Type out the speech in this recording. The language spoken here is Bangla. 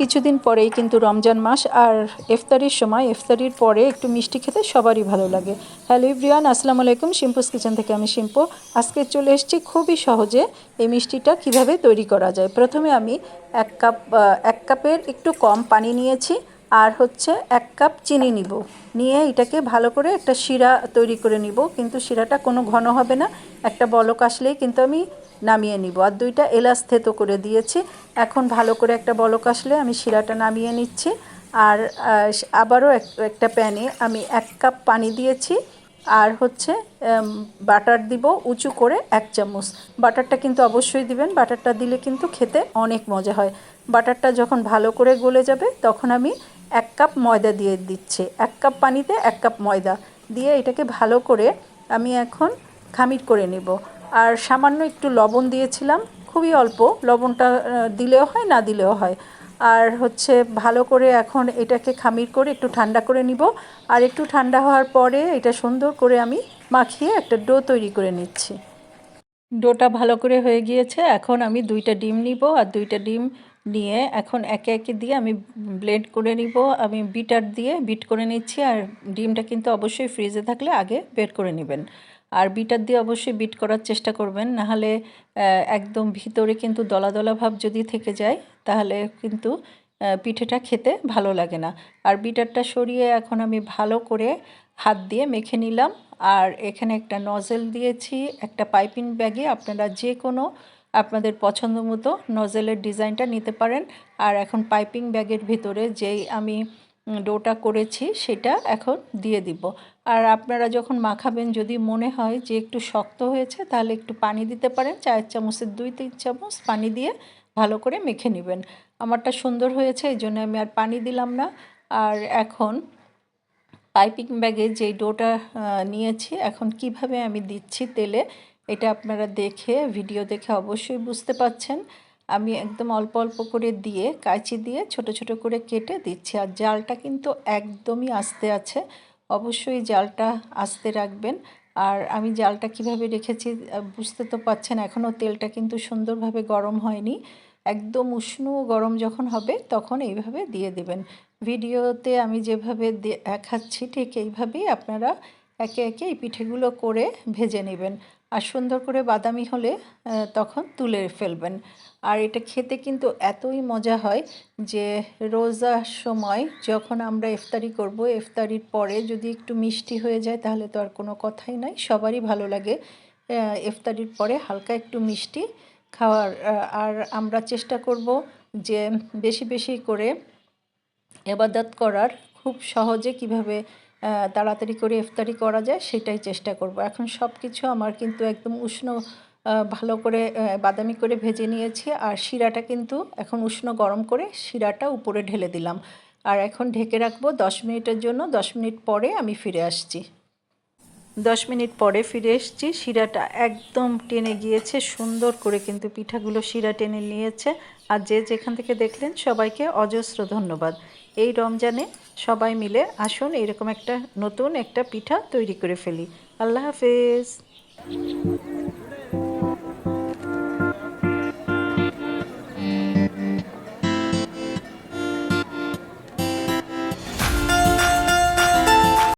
কিছুদিন পরেই কিন্তু রমজান মাস আর ইফতারির সময়, ইফতারির পরে একটু মিষ্টি খেতে সবারই ভালো লাগে। হ্যালো ইব্রিয়ান আসসালামু আলাইকুম। শিম্পুস কিচেন থেকে আমি শিম্পু। আজকে চলে এসেছি খুবই সহজে এই মিষ্টিটা কীভাবে তৈরি করা যায়। প্রথমে আমি এক কাপ এক কাপের একটু কম পানি নিয়েছি। আর হচ্ছে এক কাপ চিনি নিব। নিয়ে এটাকে ভালো করে একটা শিরা তৈরি করে নিব, কিন্তু শিরাটা কোনো ঘন হবে না। একটা বলক আসলেই কিন্তু আমি নামিয়ে নিব। আর দুইটা এলাচ থেতো করে দিয়েছি। এখন ভালো করে একটা বলক আসলে আমি শিরাটা নামিয়ে নিচ্ছি। আর আবারও এক- একটা প্যানে আমি এক কাপ পানি দিয়েছি। আর হচ্ছে বাটার দিব উঁচু করে এক চামচ। বাটারটা কিন্তু অবশ্যই দিবেন। বাটারটা দিলে কিন্তু খেতে অনেক মজা হয়। বাটারটা যখন ভালো করে গলে যাবে, তখন আমি এক কাপ ময়দা দিয়ে দিচ্ছে। এক কাপ পানিতে এক কাপ ময়দা দিয়ে এটাকে ভালো করে আমি এখন খামির করে নেব। আর সামান্য একটু লবণ দিয়েছিলাম, খুবই অল্প। লবণটা দিলেও হয়, না দিলেও হয়। আর হচ্ছে ভালো করে এখন এটাকে খামির করে একটু ঠান্ডা করে নিব। আর একটু ঠান্ডা হওয়ার পরে এটা সুন্দর করে আমি মাখিয়ে একটা ডো তৈরি করে নিচ্ছি। ডোটা ভালো করে হয়ে গিয়েছে। এখন আমি দুইটা ডিম নিব। আর দুইটা ডিম নিয়ে এখন একে একে দিয়ে আমি ব্লেন্ড করে নিব। আমি বিটার দিয়ে বিট করে নিচ্ছি আর ডিমটা কিন্তু অবশ্যই ফ্রিজে থাকলে আগে বের করে নেবেন। আর বিটার দিয়ে অবশ্যই বিট করার চেষ্টা করবেন, নাহলে একদম ভিতরে কিন্তু দলা দলা ভাব যদি থেকে যায়, তাহলে কিন্তু পিঠেটা খেতে ভালো লাগে না। আর বিটারটা সরিয়ে এখন আমি ভালো করে হাত দিয়ে মেখে নিলাম। আর এখানে একটা নজেল দিয়েছি, একটা পাইপিং ব্যাগে আপনারা যে কোনো আপনাদের পছন্দ মতো নজেলের ডিজাইনটা নিতে পারেন। আর এখন পাইপিং ব্যাগের ভিতরে যেই আমি ডোটা করেছি সেটা এখন দিয়ে দিব। আর আপনারা যখন মাখাবেন, যদি মনে হয় যে একটু শক্ত হয়েছে, তাহলে একটু পানি দিতে পারেন। চায়ের চামচের দুই তিন চামচ পানি দিয়ে ভালো করে মেখে নেবেন। আমারটা সুন্দর হয়েছে, এই জন্য আমি আর পানি দিলাম না। আর এখন পাইপিং ব্যাগে যেই ডোটা নিয়েছি, এখন কীভাবে আমি দিচ্ছি তেলে এটা আপনারা দেখে ভিডিও দেখে অবশ্যই বুঝতে পাচ্ছেন আমি একদম অল্প অল্প করে দিয়ে, কাঁচি দিয়ে ছোট ছোট করে কেটে দিচ্ছি। আর জালটা কিন্তু একদমই আস্তে আছে। অবশ্যই জালটা আস্তে রাখবেন। আর আমি জালটা কীভাবে রেখেছি বুঝতে তো পাচ্ছেন এখনও তেলটা কিন্তু সুন্দরভাবে গরম হয়নি। একদম উষ্ণ গরম যখন হবে, তখন এইভাবে দিয়ে দেবেন। ভিডিওতে আমি যেভাবে দেখাচ্ছি, ঠিক এইভাবেই আপনারা একে একে এই পিঠেগুলো করে ভেজে নেবেন। আর সুন্দর করে বাদামি হলে তখন তুলে ফেলবেন। আর এটা খেতে কিন্তু এতই মজা হয় যে রোজার সময় যখন আমরা ইফতারি করব, ইফতারির পরে যদি একটু মিষ্টি হয়ে যায় তাহলে তো আর কোনো কথাই নাই, সবারই ভালো লাগে ইফতারির পরে হালকা একটু মিষ্টি খাওয়ার। আর আমরা চেষ্টা করব যে বেশি বেশি করে এবাদত করার, খুব সহজে কীভাবে তাড়াতাড়ি করে ইফতারি করা যায়, সেটাই চেষ্টা করব। এখন সব কিছু আমার কিন্তু একদম উষ্ণ ভালো করে বাদামি করে ভেজে নিয়েছি, আর শিরাটা কিন্তু এখন উষ্ণ গরম করে শিরাটা উপরে ঢেলে দিলাম। আর এখন ঢেকে রাখব দশ মিনিটের জন্য, দশ মিনিট পরে আমি ফিরে আসছি। দশ মিনিট পরে ফিরে এসেছি, শিরাটা একদম টেনে গিয়েছে, সুন্দর করে কিন্তু পিঠাগুলো শিরা টেনে নিয়েছে। আর যে যেখান থেকে দেখলেন সবাইকে অজস্র ধন্যবাদ। এই রমজানে সবাই মিলে আসুন, এরকম একটা নতুন একটা পিঠা তৈরি করে ফেলি। আল্লাহ হাফেজ।